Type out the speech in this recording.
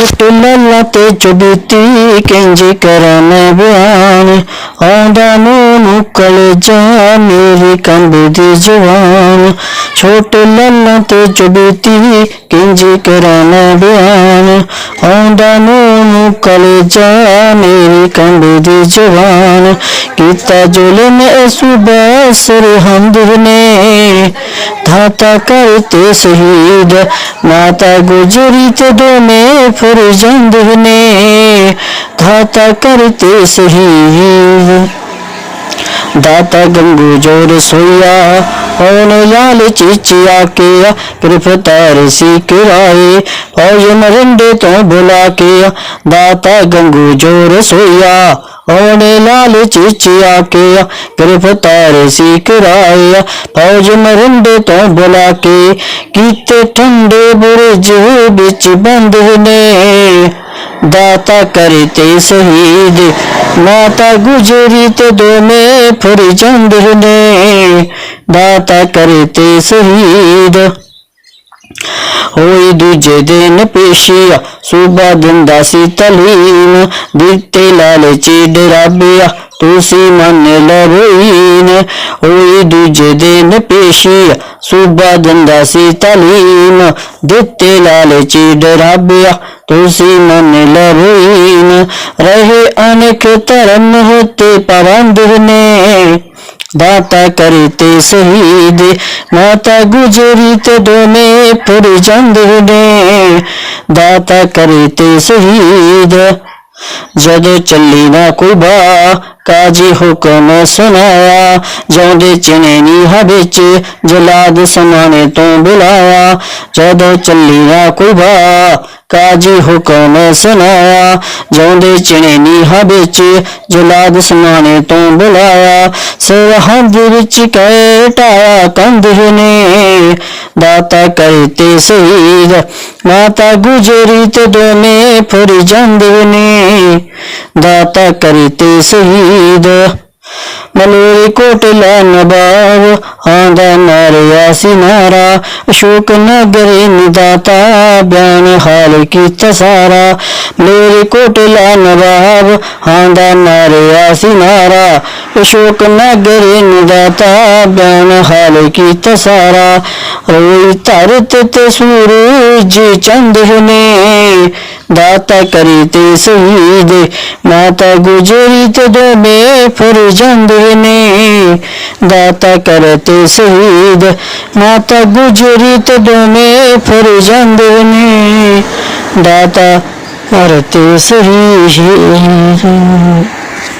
ਛੋਟ ਲੱਲਾ ਤੇ ਚੁਬੀਤੀ ਕਿੰਜ ਬਿਆਨ? ਆਉਂਦਾ ਨੂੰ ਮੁਕਲ ਜਾ ਮੇਰੀ ਕੰਬਦੀ ਜਵਾਨ। ਛੋਟ ਲੱਲਾ ਤੇ ਚੁਬੀਤੀ ਕਿੰਜ ਕਰਾਂ ਬਿਆਨ? ਆਉਂਦਾ ਨੂੰ ਮੁਕਲ ਜਾ ਮੇਰੀ ਕੰਬਦੀ ਜਵਾਨ। ਕੀਤਾ ਜ਼ੁਲਮ ਸੁਬਾ ਸਰਹੰਦ ਨੇ تھا کرتے شہید ماتا گجریت دو میں فرزند نے تھا کرتے شہید داتا گنگو جو رسویا اون یال چیچیا کیا گرفتار سی کرائے فوج مرنڈے تو بلا کیا داتا گنگو جو رسویا ਹੋਣੇ ਨਾਲ ਚੀਚਿਆ ਕੇ ਗ੍ਰਿਫਤਾਰ ਸੀ ਕਰਾਇਆ ਫੌਜ ਮਰੰਡੇ ਤੋਂ ਬੁਲਾ ਕੇ ਕੀਤੇ ਠੰਡੇ ਬੁਰਜ ਵਿੱਚ ਬੰਦ ਨੇ। ਦਾਤਾ ਕਰੇ ਤੇ ਸ਼ਹੀਦ, ਮਾਤਾ ਗੁਜਰੀ ਤੇ ਦੋਵੇਂ ਫਿਰ ਚੰਦ ਨੇ। ਦਾਤਾ ਕਰੇ ਤੇ ਸ਼ਹੀਦ। ਹੋਈ ਦੂਜੇ ਦਿਨ ਪੇਸ਼ੀਆ। ਸੂਬਾ ਦਿੰਦਾ ਸੀ ਤਲੀਨ ਦਿੱਤੇ ਲਾਲਚੀ ਡਰਾਬਿਆ ਤੁਸੀਂ ਮੰਨ ਲਵੀਨ ਹੋਈ ਦੂਜੇ ਦਿਨ ਪੇਸ਼ੀਆ। ਸੂਬਾ ਦਿੰਦਾ ਸੀ ਤਲੀਨ ਦਿੱਤੇ ਲਾਲਚੀ ਡਰਾਬਿਆ ਤੁਸੀਂ ਮੰਨ ਲਵੀਨ ਰਹੇ ਅਨੇਕ ਧਰਮ ਹੋਤੇ ਪਰੰਦ ਨੇ। ਦਾਤਾ ਕਰੀ ਤੇ ਸ਼ਹੀਦ। ਮਾਤਾ ਗੁਜਰੀ ਤੇ ਡੋਲੇ ਪੁਰ ਜਾਂਦੇ ਨੇ। ਦਾਤਾ ਕਰੇ ਤੇ ਸਹੀਦ। ਜਦੋਂ ਚੱਲੀ ਨਾ ਕੋਈ ਬਾ ਕਾਜੀ ਹੁਕਮ ਸੁਨਾਇਆ ਜਿਉਂਦੇ ਚਿਣੇ ਨੀਹਾਂ ਵਿੱਚ, ਜਲਾਦ ਸਮਾਨੇ ਤੋਂ ਬੁਲਾਇਆ, ਜਦੋਂ ਚੱਲੀ ਨਾ ਕਾਜੀ ਹੁਕਮ ਸੁਨਾਇਆ ਜਿਉਂਦੇ ਚਿਣੇ ਨੀਹਾਂ ਵਿੱਚ, ਜਲਾਦ ਸਮਾਨੇ ਤੋਂ ਬੁਲਾਇਆ ਸਰਹੰਦ ਵਿੱਚ ਕੈ ਟਾਇਆ ਕੰਧ ਨੇ, ਦਾਤਾ ਕਰਤੇ ਸ਼ਹੀਦ ਮਾਤਾ ਗੁਜਰੀ ਤੇ ਦੋਨੇ ਫਰਜੰਦ ਨੇ, ਦਾਤਾ ਕਰਤੇ ਸ਼ਹੀਦ ਮਲੂਰੀ ਕੋਟਲਾ ਨਵਾਬ ਆਂਦਾ ਮਾਰਿਆ ਸੀ ਨਾਰਾ, ਅਸ਼ੋਕ ਨਗਰੀ ਨਿਦਾਤਾ, ਬਿਆਨ ਹਾਲ ਕੀਤਾ ਸਾਰਾ। ਮਲੂਰੀ ਕੋਟਲਾ ਨਵਾਬ ਆਂਦਾ ਮਾਰਿਆ ਸੀ ਨਾਰਾ, ਅਸ਼ੋਕ ਨਗਰੀ ਨਿਦਾਤਾ, ਬਿਆਨ ਹਾਲ ਕੀਤਾ ਸਾਰਾ। ਰੋਈ ਧਰਤ ਤੇ ਸੂਰਜ ਚੰਦ ਨੇ ਦਾਤਾ ਕਰੀ ਤੇ ਸ਼ਹੀਦ। ਮਾਤਾ ਗੁਜਰੀ ਤੇ ਦੋਨੇ ਫਰਜ਼ੰਦ ਨੇ, ਦਾਤਾ ਕਰਤੇ ਸ਼ਹੀਦ। ਮਾਤਾ ਗੁਜਰੀ ਤੇ ਦੋਨੇ ਫਰਜ਼ੰਦ ਨੇ, ਦਾਤਾ ਕਰਤੇ ਸ਼ਹੀਦ।